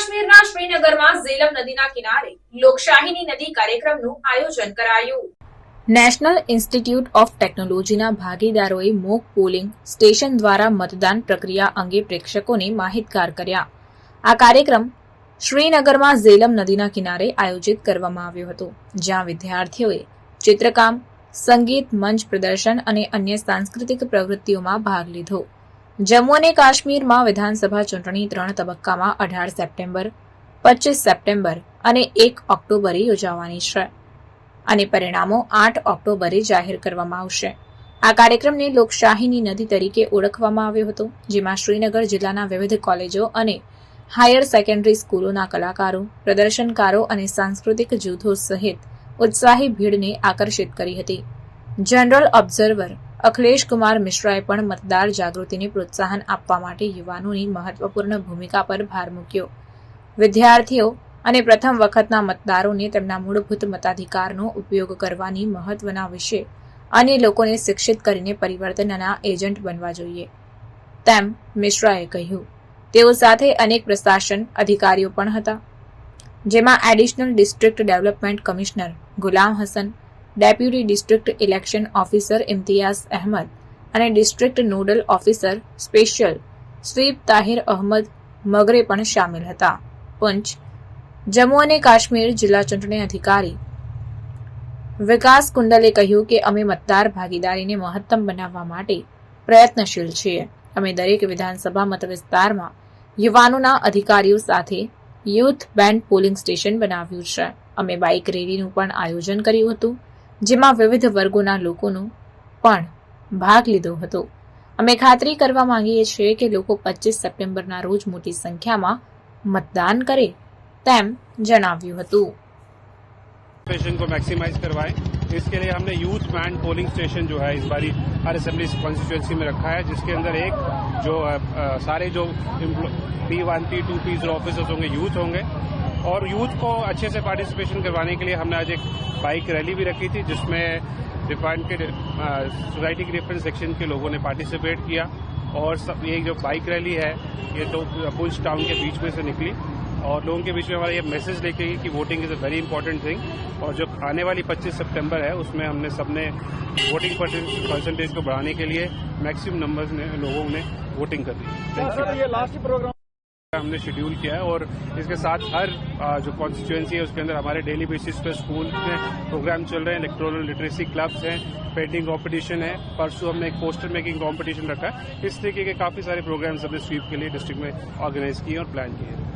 કાશ્મીરના શ્રીનગરમાં ઝેલમ નદીના કિનારે લોકશાહીની નદી કાર્યક્રમનું આયોજન કરાયું. નેશનલ ઇન્સ્ટિટ્યૂટ ઓફ ટેકનોલોજીના ભાગીદારોએ મોક પોલિંગ સ્ટેશન દ્વારા મતદાન પ્રક્રિયા અંગે પ્રેક્ષકોને માહિતગાર કર્યા. આ કાર્યક્રમ શ્રીનગરમાં ઝેલમ નદીના કિનારે આયોજિત કરવામાં આવ્યો હતો, જ્યાં વિદ્યાર્થીઓએ ચિત્રકામ, સંગીત, મંચ પ્રદર્શન અને અન્ય સાંસ્કૃતિક પ્રવૃત્તિઓમાં ભાગ લીધો. જમ્મુ અને કાશ્મીરમાં વિધાનસભા ચૂંટણી ત્રણ તબક્કામાં અઢાર સપ્ટેમ્બર, પચીસ સપ્ટેમ્બર અને એક ઓક્ટોબરે યોજાવાની છે. અને પરિણામો આઠ ઓક્ટોબરે જાહેર કરવામાં આવશે. આ કાર્યક્રમને લોકશાહીની નદી તરીકે ઓળખવામાં આવ્યો હતો, જેમાં શ્રીનગર જિલ્લાના વિવિધ કોલેજો અને હાયર સેકન્ડરી સ્કૂલોના કલાકારો, પ્રદર્શનકારો અને સાંસ્કૃતિક જૂથો સહિત ઉત્સાહી ભીડને આકર્ષિત કરી હતી. જનરલ ઓબ્ઝર્વર અખિલેશ કુમાર મિશ્રાએ પણ મતદાર જાગૃતિને પ્રોત્સાહન આપવા માટે યુવાનોની મહત્વપૂર્ણ ભૂમિકા પર ભાર મૂક્યો. વિદ્યાર્થીઓ અને પ્રથમ વખતના મતદારોને તેમના મૂળભૂત મતાધિકારનો ઉપયોગ કરવાની મહત્વના વિશે અને લોકોને શિક્ષિત કરીને પરિવર્તનના એજન્ટ બનવા જોઈએ. તેમ મિશ્રાએ કહ્યું. તેઓ સાથે અનેક પ્રશાસન અધિકારીઓ પણ હતા. જેમાં additional district development commissioner Ghulam Hassan deputy district election officer Imtiaz Ahmed અને district nodal officer special SVEEP Tahir Ahmad Magray પણ સામેલ હતા. પંચ જમ્મુ અને કાશ્મીર જિલ્લા ચૂંટણી અધિકારી વિકાસ કુંડલે કહ્યું કે અમે મતદાર ભાગીદારીને મહત્તમ બનાવવા માટે પ્રયત્નશીલ છીએ. અમે દરેક વિધાનસભા મતવિસ્તારમાં યુવાનોના અધિકારીઓ સાથે યુથ બેન્ડ પોલિંગ સ્ટેશન બનાવ્યું છે. અમે બાઇક રેલીનું પણ આયોજન કર્યું હતું. જેમાં વિવિધ વર્ગોના લોકોનો પણ ભાગ લીધો હતો અમે ખાતરી કરવા માંગીએ છીએ કે લોકો પચીસ સપ્ટેમ્બરના રોજ મોટી સંખ્યામાં મતદાન કરે તેમ જણાવ્યું હતું पार्टिसिपेशन को मैक्सिमाइज करवाएं इसके लिए हमने यूथ बैंड पोलिंग स्टेशन जो है इस बारी हर असेंबली कॉन्स्टिट्यूंसी में रखा है जिसके अंदर एक जो अ, अ, सारे जो P one P to Ps officers होंगे यूथ होंगे और यूथ को अच्छे से पार्टिसिपेशन करवाने के लिए हमने आज एक बाइक रैली भी रखी थी, जिसमें डिफाइंड के सोसाइटी के डिफरेंट सेक्शन के लोगों ने पार्टिसिपेट किया। और सब, ये जो बाइक रैली है, ये तो पुंछ टाउन के बीच में से निकली। और लोगों के बीच में हमारा ये मैसेज लेके गई कि voting is a very important thing और जो आने वाली 25 सितंबर है, उसमें हमने सबने वोटिंग परसेंटेज को बढ़ाने के लिए मैक्सिमम नंबर्स ने, लोगों ने वोटिंग कर दी. सर, ये लास्ट प्रोग्राम हमने शेड्यूल किया है और इसके साथ हर जो कॉन्स्टिट्यूएंसी है, उसके अंदर हमारे डेली बेसिस पे स्कूल में प्रोग्राम चल रहे हैं इलेक्ट्रोनल लिटरेसी क्लब्स हैं पेंटिंग कॉम्पिटिशन है। परसों हमने एक पोस्टर मेकिंग कॉम्पिटिशन रखा है। इस तरीके के काफ़ी सारे प्रोग्राम्स हमने स्वीप के लिए डिस्ट्रिक्ट में ऑर्गेनाइज किए और प्लान किए हैं।